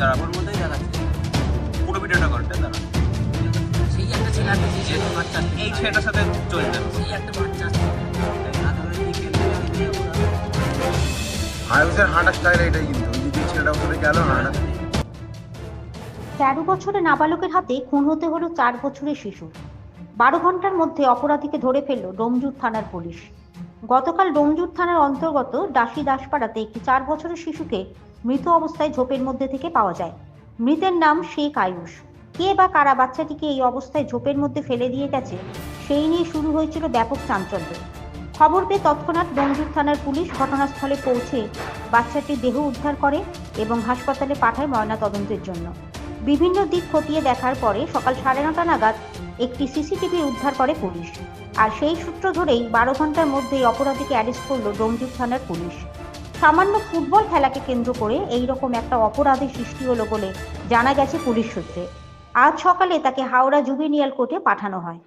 দাঁড়া ওর মধ্যেই দেখাচ্ছে পুরো ভিডিওটা করতে সেই একটা ছেলে আছে যে বাচ্চা এই ছেলেটার সাথে চলবে সেই একটা বাচ্চা তেরো বছরের নাবালকের হাতে খুন হতে হলো চার বছরের শিশু। বারো ঘণ্টার মধ্যে অপরাধীকে ধরে ফেলল ডোমজুর থানার পুলিশ। গতকাল ডোমজুর থানার অন্তর্গত দাসী দাসপাড়াতে একটি চার বছরের শিশুকে মৃত অবস্থায় ঝোপের মধ্যে থেকে পাওয়া যায়। মৃতের নাম শেখ আয়ুষ। কে বা কারা বাচ্চাটিকে এই অবস্থায় ঝোপের মধ্যে ফেলে দিয়ে গেছে, সেই নিয়ে শুরু হয়েছিল ব্যাপক চাঞ্চল্য। খবর পেয়ে তৎক্ষণাৎ ডোমজুর থানার পুলিশ ঘটনাস্থলে পৌঁছে বাচ্চাটির দেহ উদ্ধার করে এবং হাসপাতালে পাঠায় ময়নাতদন্তের জন্য। বিভিন্ন দিক খতিয়ে দেখার পরে সকাল সাড়ে নটা নাগাদ একটি সিসিটিভি উদ্ধার করে পুলিশ। আর সেই সূত্র ধরেই বারো ঘণ্টার মধ্যেই অপরাধীকে অ্যারেস্ট করল ডোমজুর থানার পুলিশ। সামান্য ফুটবল খেলাকে কেন্দ্র করে এই রকম একটা অপরাধের সৃষ্টি হলো বলে জানা গেছে পুলিশ সূত্রে। আজ সকালে তাকে হাওড়া জুবিনিয়াল কোর্টে পাঠানো হয়।